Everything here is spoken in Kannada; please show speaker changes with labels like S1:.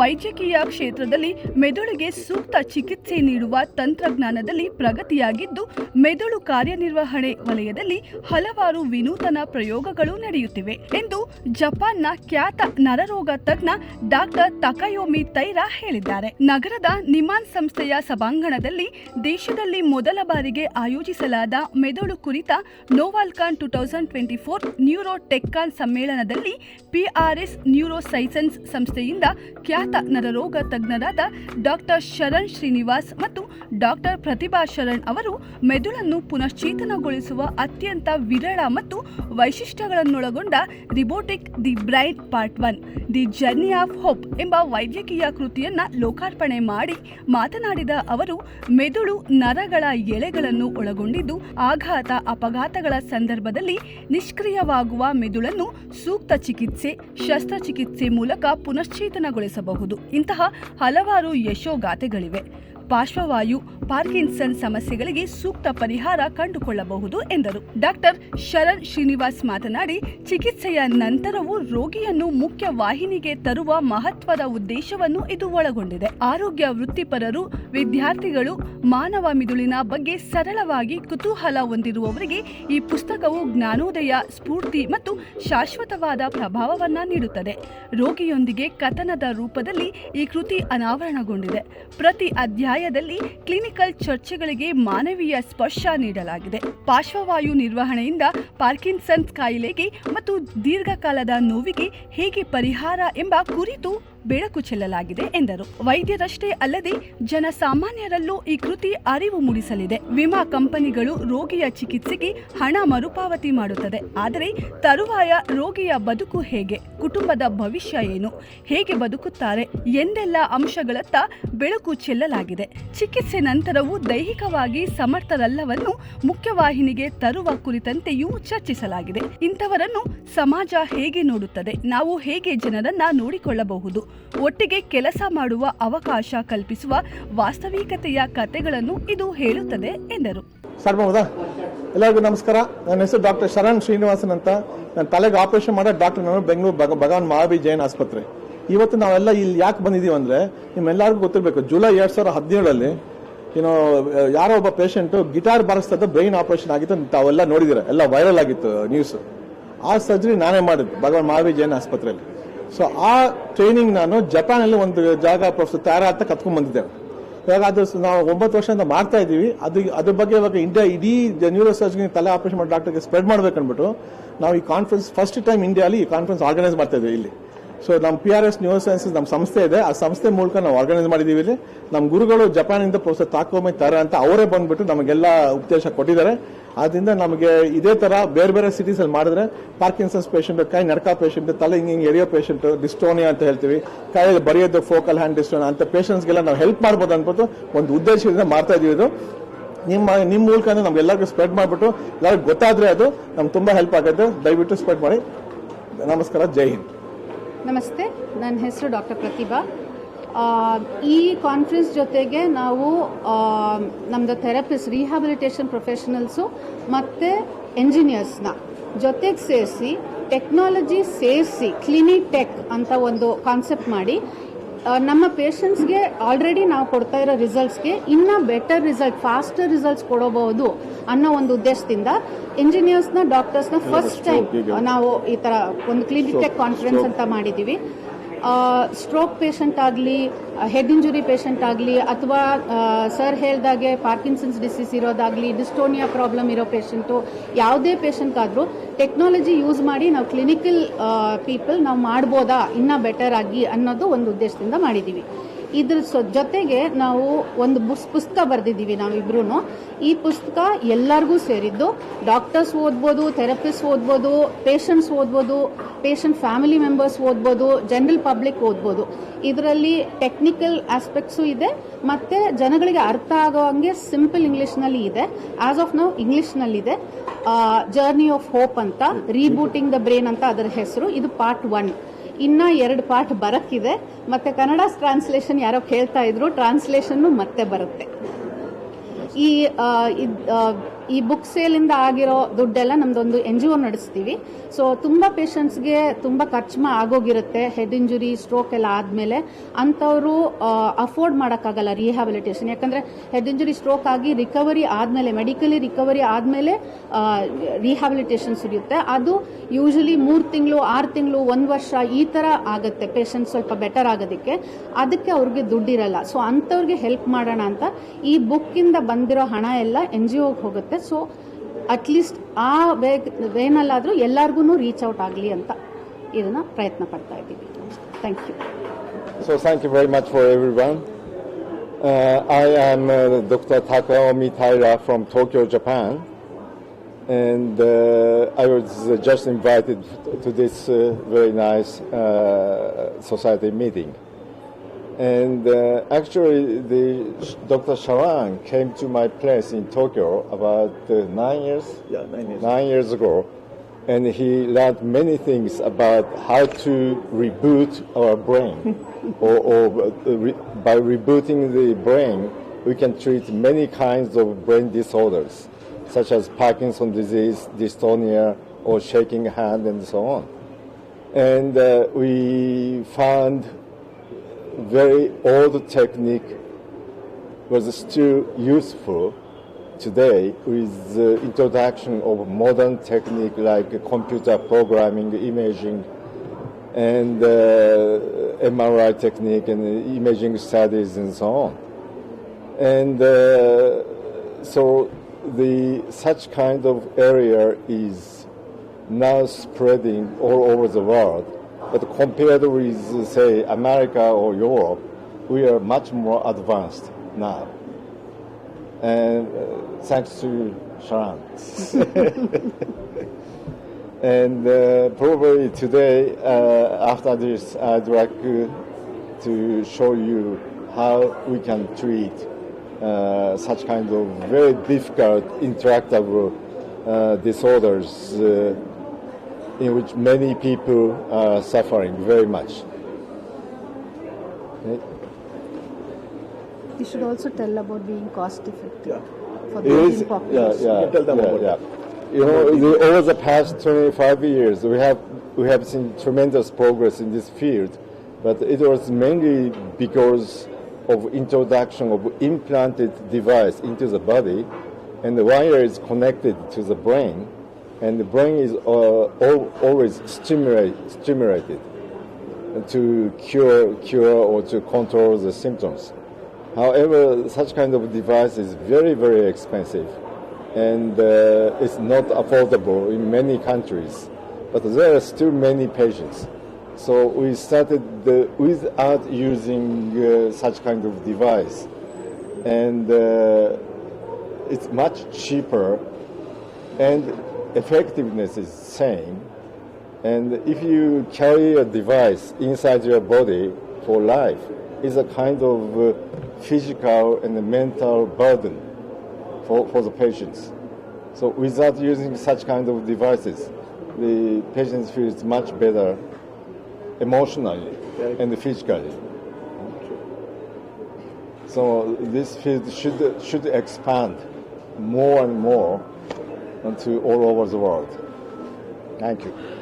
S1: ವೈದ್ಯಕೀಯ ಕ್ಷೇತ್ರದಲ್ಲಿ ಮೆದುಳಿಗೆ ಸೂಕ್ತ ಚಿಕಿತ್ಸೆ ನೀಡುವ ತಂತ್ರಜ್ಞಾನದಲ್ಲಿ ಪ್ರಗತಿಯಾಗಿದ್ದು, ಮೆದುಳು ಕಾರ್ಯನಿರ್ವಹಣೆ ವಲಯದಲ್ಲಿ ಹಲವಾರು ವಿನೂತನ ಪ್ರಯೋಗಗಳು ನಡೆಯುತ್ತಿವೆ ಎಂದು ಜಪಾನ್ನ ಖ್ಯಾತ ನರರೋಗ ತಜ್ಞ ಡಾಕ್ಟರ್ ತಕಯೋಮಿ ತೈರಾ ಹೇಳಿದ್ದಾರೆ. ನಗರದ ನಿಮಾನ್ ಸಂಸ್ಥೆಯ ಸಭಾಂಗಣದಲ್ಲಿ ದೇಶದಲ್ಲಿ ಮೊದಲ ಬಾರಿಗೆ ಆಯೋಜಿಸಲಾದ ಮೆದುಳು ಕುರಿತ ನೋವಾಲ್ಕಾನ್ two thousand twenty four NeuroTechCon ಸಮ್ಮೇಳನದಲ್ಲಿ ಪಿಆರ್ಎಸ್ ನ್ಯೂರೋ ಸೈಸನ್ಸ್ ಸಂಸ್ಥೆಯಿಂದ ಖ್ಯಾತ ನರರೋಗ ತಜ್ಞರಾದ ಡಾಕ್ಟರ್ ಶರಣ್ ಶ್ರೀನಿವಾಸ್ ಮತ್ತು ಡಾಕ್ಟರ್ ಪ್ರತಿಭಾ ಶರಣ್ ಅವರು ಮೆದುಳನ್ನು ಪುನಶ್ಚೇತನಗೊಳಿಸುವ ಅತ್ಯಂತ ವಿರಳ ಮತ್ತು ವೈಶಿಷ್ಟ್ಯಗಳನ್ನೊಳಗೊಂಡ robotic the brain part one the journey of hope ಎಂಬ ವೈದ್ಯಕೀಯ ಕೃತಿಯನ್ನು ಲೋಕಾರ್ಪಣೆ ಮಾಡಿ ಮಾತನಾಡಿದ ಅವರು, ಮೆದುಳು ನರಗಳ ಎಳೆಗಳನ್ನು ಒಳಗೊಂಡಿದ್ದು ಆಘಾತ ಅಪಘಾತಗಳ ಸಂದರ್ಭದಲ್ಲಿ ನಿಷ್ಕ್ರಿಯವಾಗುವ ಮೆದುಳನ್ನು ಸೂಕ್ತ ಚಿಕಿತ್ಸೆ, ಶಸ್ತ್ರಚಿಕಿತ್ಸೆ ಮೂಲಕ ಪುನಶ್ಚೇತನಗೊಳಿಸಬಹುದು. ಇಂತಹ ಹಲವಾರು ಯಶೋಗಾಥೆಗಳಿವೆ. ಪಾರ್ಶ್ವವಾಯು, ಪಾರ್ಕಿನ್ಸನ್ ಸಮಸ್ಯೆಗಳಿಗೆ ಸೂಕ್ತ ಪರಿಹಾರ ಕಂಡುಕೊಳ್ಳಬಹುದು ಎಂದರು. ಡಾಕ್ಟರ್ ಶರಣ್ ಶ್ರೀನಿವಾಸ್ ಮಾತನಾಡಿ, ಚಿಕಿತ್ಸೆಯ ನಂತರವೂ ರೋಗಿಯನ್ನು ಮುಖ್ಯ ವಾಹಿನಿಗೆ ತರುವ ಮಹತ್ವದ ಉದ್ದೇಶವನ್ನು ಇದು ಒಳಗೊಂಡಿದೆ. ಆರೋಗ್ಯ ವೃತ್ತಿಪರರು, ವಿದ್ಯಾರ್ಥಿಗಳು, ಮಾನವ ಮಿದುಳಿನ ಬಗ್ಗೆ ಸರಳವಾಗಿ ಕುತೂಹಲ ಹೊಂದಿರುವವರಿಗೆ ಈ ಪುಸ್ತಕವು ಜ್ಞಾನೋದಯ, ಸ್ಫೂರ್ತಿ ಮತ್ತು ಶಾಶ್ವತವಾದ ಪ್ರಭಾವವನ್ನ ನೀಡುತ್ತದೆ. ರೋಗಿಯೊಂದಿಗೆ ಕಥನದ ರೂಪದಲ್ಲಿ ಈ ಕೃತಿ ಅನಾವರಣಗೊಂಡಿದೆ. ಪ್ರತಿ ಅಧ್ಯಾಯದಲ್ಲಿ ಕ್ಲಿನಿಕಲ್ ಚರ್ಚೆಗಳಿಗೆ ಮಾನವೀಯ ಸ್ಪರ್ಶ ನೀಡಲಾಗಿದೆ. ಪಾರ್ಶ್ವವಾಯು ನಿರ್ವಹಣೆಯಿಂದ ಪಾರ್ಕಿನ್ಸನ್ಸ್ ಕಾಯಿಲೆಗೆ ಮತ್ತು ದೀರ್ಘಕಾಲದ ನೋವಿಗೆ ಹೇಗೆ ಪರಿಹಾರ ಎಂಬ ಕುರಿತು ಬೆಳಕು ಚೆಲ್ಲಲಾಗಿದೆ ಎಂದರು. ವೈದ್ಯರಷ್ಟೇ ಅಲ್ಲದೆ ಜನಸಾಮಾನ್ಯರಲ್ಲೂ ಈ ಕೃತಿ ಅರಿವು ಮೂಡಿಸಲಿದೆ. ವಿಮಾ ಕಂಪನಿಗಳು ರೋಗಿಯ ಚಿಕಿತ್ಸೆಗೆ ಹಣ ಮರುಪಾವತಿ ಮಾಡುತ್ತದೆ. ಆದರೆ ತರುವಾಯ ರೋಗಿಯ ಬದುಕು ಹೇಗೆ? ಕುಟುಂಬದ ಭವಿಷ್ಯ ಏನು? ಹೇಗೆ ಬದುಕುತ್ತಾರೆ? ಎಂದೆಲ್ಲ ಅಂಶಗಳತ್ತ ಬೆಳಕು ಚೆಲ್ಲಲಾಗಿದೆ. ಚಿಕಿತ್ಸೆ ನಂತರವೂ ದೈಹಿಕವಾಗಿ ಸಮರ್ಥರಲ್ಲವನ್ನು ಮುಖ್ಯವಾಹಿನಿಗೆ ತರುವ ಕುರಿತಂತೆಯೂ ಚರ್ಚಿಸಲಾಗಿದೆ. ಇಂಥವರನ್ನು ಸಮಾಜ ಹೇಗೆ ನೋಡುತ್ತದೆ? ನಾವು ಹೇಗೆ ಜನರನ್ನ ನೋಡಿಕೊಳ್ಳಬಹುದು? ಒಟ್ಟಿಗೆ ಕೆಲಸ ಮಾಡುವ ಅವಕಾಶ ಕಲ್ಪಿಸುವ ವಾಸ್ತವಿಕತೆಯ ಕಥೆಗಳನ್ನು ಇದು ಹೇಳುತ್ತದೆ ಎಂದರು.
S2: ಸ್ಟಾರ್ಟ್ ಎಲ್ಲರಿಗೂ ನಮಸ್ಕಾರ. ನನ್ನ ಹೆಸರು ಡಾಕ್ಟರ್ ಶರಣ್ ಶ್ರೀನಿವಾಸನ್ ಅಂತ. ನನ್ನ ತಲೆಗೆ ಆಪರೇಷನ್ ಮಾಡೋ ಡಾಕ್ಟರ್ ನಾನು ಬೆಂಗಳೂರು ಭಗ, ಭಗವಾನ್ ಮಹಾವಿ ಜೈನ್ ಆಸ್ಪತ್ರೆ. ಇವತ್ತು ನಾವೆಲ್ಲ ಇಲ್ಲಿ ಯಾಕೆ ಬಂದಿದ್ದೀವಿ ಅಂದರೆ, ನಿಮ್ಮೆಲ್ಲರಿಗೂ ಗೊತ್ತಿರಬೇಕು, ಜುಲೈ ಎರಡು ಸಾವಿರದ ಹದಿನೇಳಲ್ಲಿ, ಏನೋ, ಯಾರೋ ಒಬ್ಬ ಪೇಷಂಟು ಗಿಟಾರ್ ಬಾರಿಸ್ತದ ಬ್ರೈನ್ ಆಪರೇಷನ್ ಆಗಿತ್ತು ತಾವೆಲ್ಲ ನೋಡಿದಿರ ಎಲ್ಲ ವೈರಲ್ ಆಗಿತ್ತು ನ್ಯೂಸ್ ಆ ಸರ್ಜರಿ ನಾನೇ ಮಾಡಿದ್ದು, ಭಗವಾನ್ ಮಹಾವಿ ಜೈನ್ ಆಸ್ಪತ್ರೆಯಲ್ಲಿ. ಸೊ ಆ ಟ್ರೈನಿಂಗ್ ನಾನು ಜಪಾನಲ್ಲಿ ಒಂದು ಜಾಗ ಪ್ರೊಫೆಸರ್ ತಾರಾ ಅಂತ ಕತ್ಕೊಂಡ್ ಬಂದಿದ್ದೇವೆ. ಇವಾಗ ಅದು ನಾವು ಒಂಬತ್ತು ವರ್ಷದಿಂದ ಮಾಡ್ತಾ ಇದೀವಿ ಅದು, ಅದ್ರ ಬಗ್ಗೆ ಇವಾಗ ಇಂಡಿಯಾ ಇಡೀ ನ್ಯೂರೋ ಸರ್ಜರಿ ತಲೆ ಆಪರೇಷನ್ ಮಾಡಿ ಡಾಕ್ಟರ್ಗೆ ಸ್ಪ್ರೆಡ್ ಮಾಡ್ಬೇಕನ್ಬಿಟ್ಟು ನಾವು ಈ ಕಾನ್ಫರೆನ್ಸ್ ಫಸ್ಟ್ ಟೈಮ್ ಇಂಡಿಯಾಲಿ ಈ ಕಾನ್ಫರೆನ್ಸ್ ಆರ್ಗನೈಸ್ ಮಾಡ್ತಾ ಇದ್ದೀವಿ ಇಲ್ಲಿ. ಸೊ ನಮ್ಮ P R S neuro sciences ನಮ್ಮ ಸಂಸ್ಥೆ ಇದೆ. ಆ ಸಂಸ್ಥೆ ಮೂಲಕ ನಾವು ಆರ್ಗನೈಸ್ ಮಾಡಿದೀವಿ ಇಲ್ಲಿ. ನಮ್ಮ ಗುರುಗಳು ಜಪಾನಿಂದ ಪ್ರೊಫೆಸರ್ ತಾಕೋಮೆ ತರ ಅಂತ ಅವರೇ ಬಂದ್ಬಿಟ್ಟು ನಮಗೆಲ್ಲ ಉಪದೇಶ ಕೊಟ್ಟಿದ್ದಾರೆ. ಆದ್ರಿಂದ ನಮಗೆ ಇದೇ ತರ ಬೇರೆ ಬೇರೆ ಸಿಟೀಸ್ ಅಲ್ಲಿ ಮಾಡಿದ್ರೆ ಪಾರ್ಕಿನ್ಸನ್ಸ್ ಪೇಷಂಟ್ ಕೈ ನಡ್ಕ ಪೇಷಂಟ್ ತಲೆ ಹಿಂಗೆ ಹಿಂಗೆ ಎರಿಯೋ ಪೇಷಂಟ್ ಡಿಸ್ಟೋನಿಯಾ ಅಂತ ಹೇಳ್ತೀವಿ. ಕೈಯಲ್ಲಿ ಬರೆಯೋದು ಫೋಕಲ್ ಹ್ಯಾಂಡ್ ಡಿಸ್ಟೋನಿಯಾ ಅಂತ ಪೇಷಂಟ್ಸ್ಗೆಲ್ಲ ನಾವು ಹೆಲ್ಪ್ ಮಾಡ್ಬೋದು ಅನ್ಬಿಟ್ಟು ಒಂದು ಉದ್ದೇಶದಿಂದ ಮಾಡ್ತಾ ಇದೀವಿ ಇದು. ನಿಮ್ಮ ನಿಮ್ಮ ಮೂಲಕ ನಮ್ಗೆಲ್ಲರಿಗೂ ಸ್ಪ್ರೆಡ್ ಮಾಡಿಬಿಟ್ಟು ಎಲ್ಲರಿಗೂ ಗೊತ್ತಾದ್ರೆ ಅದು ನಮ್ಗೆ ತುಂಬಾ ಹೆಲ್ಪ್ ಆಗುತ್ತೆ. ದಯವಿಟ್ಟು ಸ್ಪ್ರೆಡ್ ಮಾಡಿ. ನಮಸ್ಕಾರ, ಜೈ ಹಿಂದ್.
S3: ನಮಸ್ತೆ. ನನ್ನ ಹೆಸರು ಡಾಕ್ಟರ್ ಪ್ರತಿಭಾ. ಈ ಕಾನ್ಫರೆನ್ಸ್ ಜೊತೆಗೆ ನಾವು ನಮ್ಮದು ಥೆರಪಿಸ್ಟ್ ರಿಹ್ಯಾಬಿಲಿಟೇಷನ್ ಪ್ರೊಫೆಷನಲ್ಸು ಮತ್ತು ಎಂಜಿನಿಯರ್ಸ್ನ ಜೊತೆಗೆ ಸೇರಿಸಿ ಟೆಕ್ನಾಲಜಿ ಸೇರಿಸಿ ಕ್ಲಿನಿಕ್ ಟೆಕ್ ಅಂತ ಒಂದು ಕಾನ್ಸೆಪ್ಟ್ ಮಾಡಿ ನಮ್ಮ ಪೇಷಂಟ್ಸ್ಗೆ ಆಲ್ರೆಡಿ ನಾವು ಕೊಡ್ತಾ ಇರೋ ರಿಸಲ್ಟ್ಸ್ಗೆ ಇನ್ನೂ ಬೆಟರ್ ರಿಸಲ್ಟ್ ಫಾಸ್ಟರ್ ರಿಸಲ್ಟ್ಸ್ ಕೊಡಬಹುದು ಅನ್ನೋ ಒಂದು ಉದ್ದೇಶದಿಂದ ಇಂಜಿನಿಯರ್ಸ್ನ ಡಾಕ್ಟರ್ಸ್ನ ಫಸ್ಟ್ ಟೈಮ್ ನಾವು ಈ ಥರ ಒಂದು ಕ್ಲಿನಿಕ್ ಟೆಕ್ ಕಾನ್ಫರೆನ್ಸ್ ಅಂತ ಮಾಡಿದ್ದೀವಿ ಸ್ಟ್ರೋಕ್ ಪೇಷಂಟ್ ಆಗಲಿ ಹೆಡ್ ಇಂಜುರಿ ಪೇಷಂಟ್ ಆಗಲಿ, ಅಥವಾ ಸರ್ ಹೇಳ್ದಾಗೆ ಪಾರ್ಕಿನ್ಸನ್ಸ್ ಡಿಸೀಸ್ ಇರೋದಾಗಲಿ ಡಿಸ್ಟೋನಿಯಾ ಪ್ರಾಬ್ಲಮ್ ಇರೋ ಪೇಷಂಟು ಯಾವುದೇ ಪೇಷಂಟ್ಗಾದರೂ ಟೆಕ್ನಾಲಜಿ ಯೂಸ್ ಮಾಡಿ ನಾವು ಕ್ಲಿನಿಕಲ್ ಪೀಪಲ್ ನಾವು ಮಾಡ್ಬೋದಾ, ಇನ್ನೂ ಬೆಟರ್ ಆಗಿ ಅನ್ನೋದು ಒಂದು ಉದ್ದೇಶದಿಂದ ಮಾಡಿದ್ದೀವಿ ಇದ್ರ ಜೊತೆಗೆ ನಾವು ಒಂದು ಬುಸ್, ಪುಸ್ತಕ ಬರೆದಿದ್ದೀವಿ ನಾವಿಬ್ರು ಈ ಪುಸ್ತಕ ಎಲ್ಲರಿಗೂ ಸೇರಿದ್ದು. ಡಾಕ್ಟರ್ಸ್ ಓದ್ಬೋದು, ಥೆರಪಿಸ್ಟ್ ಓದ್ಬೋದು, ಪೇಷಂಟ್ಸ್ ಓದ್ಬೋದು, ಪೇಷಂಟ್ ಫ್ಯಾಮಿಲಿ ಮೆಂಬರ್ಸ್ ಓದ್ಬೋದು, ಜನರಲ್ ಪಬ್ಲಿಕ್ ಓದ್ಬೋದು. ಇದರಲ್ಲಿ ಟೆಕ್ನಿಕಲ್ ಆಸ್ಪೆಕ್ಟ್ಸು ಇದೆ, ಮತ್ತು ಜನಗಳಿಗೆ ಅರ್ಥ ಆಗೋ ಹಂಗೆ ಸಿಂಪಲ್ ಇಂಗ್ಲೀಷ್ನಲ್ಲಿ ಇದೆ. ಆಸ್ ಆಫ್ ನಾವು ಇಂಗ್ಲೀಷ್ನಲ್ಲಿದೆ. ಜರ್ನಿ ಆಫ್ ಹೋಪ್ ಅಂತ, ರೀಬೂಟಿಂಗ್ ದ ಬ್ರೈನ್ ಅಂತ ಅದರ ಹೆಸರು. ಇದು ಪಾರ್ಟ್ ಒನ್. ಇನ್ನ ಎರಡು ಪಾಠ ಬರಕ್ಕಿದೆ. ಮತ್ತೆ ಕನ್ನಡ ಟ್ರಾನ್ಸ್ಲೇಷನ್ ಯಾರೋ ಕೇಳ್ತಾ ಇದ್ರು ಟ್ರಾನ್ಸ್ಲೇಷನ್ ಮತ್ತೆ ಬರುತ್ತೆ. ಈ ಈ ಬುಕ್ ಸೇಲಿಂದ ಆಗಿರೋ ದುಡ್ಡೆಲ್ಲ ನಮ್ದೊಂದು ಎನ್ ಜಿ ಒ ನಡೆಸ್ತೀವಿ. ಸೊ ತುಂಬ ಪೇಷಂಟ್ಸ್ಗೆ ತುಂಬ ಖರ್ಚು ಆಗೋಗಿರುತ್ತೆ. ಹೆಡ್ ಇಂಜುರಿ ಸ್ಟ್ರೋಕ್ ಎಲ್ಲ ಆದಮೇಲೆ ಅಂಥವರು ಅಫೋರ್ಡ್ ಮಾಡೋಕ್ಕಾಗಲ್ಲ ರಿಹ್ಯಾಬಿಲಿಟೇಷನ್ ಯಾಕಂದರೆ ಹೆಡ್ ಇಂಜುರಿ ಸ್ಟ್ರೋಕ್ ಆಗಿ ರಿಕವರಿ ಆದಮೇಲೆ ಮೆಡಿಕಲಿ ರಿಕವರಿ ಆದಮೇಲೆ ರಿಹ್ಯಾಬಿಲಿಟೇಷನ್ ಸಿಗುತ್ತೆ. ಅದು ಯೂಶಲಿ ಮೂರು ತಿಂಗಳು, ಆರು ತಿಂಗಳು, ಒಂದು ವರ್ಷ ಈ ಥರ ಆಗುತ್ತೆ. ಪೇಷಂಟ್ ಸ್ವಲ್ಪ ಬೆಟರ್ ಆಗೋದಕ್ಕೆ. ಅದಕ್ಕೆ ಅವ್ರಿಗೆ ದುಡ್ಡಿರಲ್ಲ. ಸೊ ಅಂಥವ್ರಿಗೆ ಹೆಲ್ಪ್ ಮಾಡೋಣ ಅಂತ ಈ ಬುಕ್ಕಿಂದ ಬಂದಿರೋ ಹಣ ಎಲ್ಲ ಎನ್ ಜಿ ಒಗೆ ಹೋಗುತ್ತೆ. ಸೊ ಅಟ್ಲೀಸ್ಟ್ ಆ ವೇ ವೇನಲ್ಲಾದರೂ ಎಲ್ಲರಿಗೂ ರೀಚ್ ಔಟ್ ಆಗಲಿ ಅಂತ ಇದನ್ನು ಪ್ರಯತ್ನ ಪಡ್ತಾ ಇದ್ದೀವಿ thank you
S4: So thank you very much for everyone. Uh, I am uh, Dr. Takaomi Taira from Tokyo, Japan, and uh, I was uh, just invited to this uh, very nice uh, society meeting. And uh, actually, the Dr. Sharan came to my place in Tokyo about uh, nine years
S2: Yeah, nine years.
S4: nine years ago, and he learned many things about how to reboot our brain, or, or uh, re- by rebooting the brain, we can treat many kinds of brain disorders, such as Parkinson's disease, dystonia, or shaking hand, and so on. And uh, we found very old technique was still useful today with the introduction of modern technique like computer programming, imaging, and uh, MRI technique and imaging studies and so on. And uh, so the such kind of area is now spreading all over the world. But compared with, say, America or Europe, we are much more advanced now. And uh, thanks to Sharon. and uh, probably today, uh, after this, I'd like to show you how we can treat uh, such kind of very difficult intractable uh, disorders uh, in which many people are suffering very much. Okay.
S3: You should also tell about being cost effective
S2: Yeah.
S3: for the
S4: is,
S3: Indian
S4: yeah,
S3: population.
S4: yeah,
S2: You tell them
S4: yeah,
S2: about
S4: yeah. You know, the, over the past 25 years, we have we have seen tremendous progress in this field, but it was mainly because of introduction of implanted device into the body, and the wire is connected to the brain, and the brain is uh, al- always stimulate, stimulated to cure cure or to control the symptoms. However, such kind of device is very, very expensive and uh, it's not affordable in many countries. But there are still many patients. So we started the, without using uh, such kind of device. And uh, it's much cheaper and effectiveness is same. And if you carry a device inside your body for life, it's a kind of uh, physical and mental burden for, for the patients. So without using such kind of devices, the patients feel much better emotionally and physically. So this field should, should expand more and more to all over the world. Thank you.